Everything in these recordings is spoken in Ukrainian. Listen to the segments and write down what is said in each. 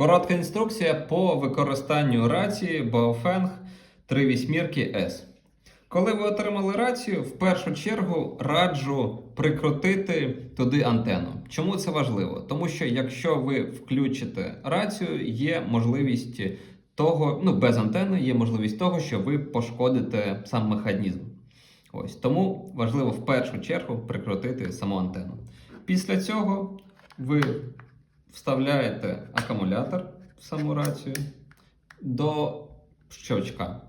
Коротка інструкція по використанню рації Baofeng 38 S. Коли ви отримали рацію, в першу чергу раджу прикрутити туди антенну. Чому це важливо? Тому що якщо ви включите рацію, є можливість того, ну без антени, є можливість того, що ви пошкодите сам механізм. Ось тому важливо в першу чергу прикрутити саму антенну. Після цього ви вставляєте акумулятор в саму рацію до щочка.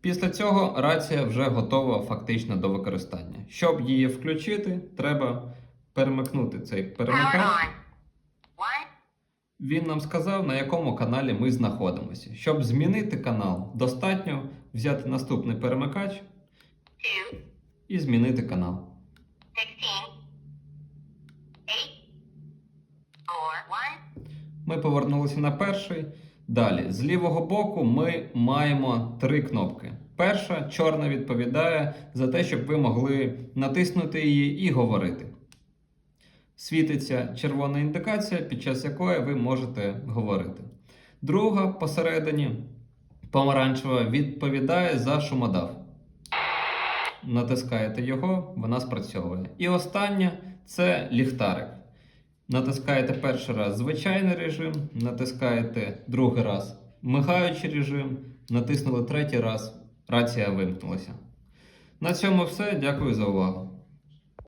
Після цього рація вже готова фактично до використання. Щоб її включити, треба перемикнути цей перемикач. Він нам сказав, на якому каналі ми знаходимося. Щоб змінити канал, достатньо взяти наступний перемикач і змінити канал. sixteen, eight, four, one, Ми повернулися на перший. Далі, з лівого боку, ми маємо три кнопки. Перша чорна відповідає за те, щоб ви могли натиснути її і говорити. Світиться червона індикація, під час якої ви можете говорити. Друга посередині помаранчева відповідає за шумодав. Натискаєте його, вона спрацьовує. І остання це ліхтарик. Натискаєте перший раз звичайний режим, натискаєте другий раз мигаючий режим, натиснули третій раз, рація вимкнулася. На цьому все. Дякую за увагу.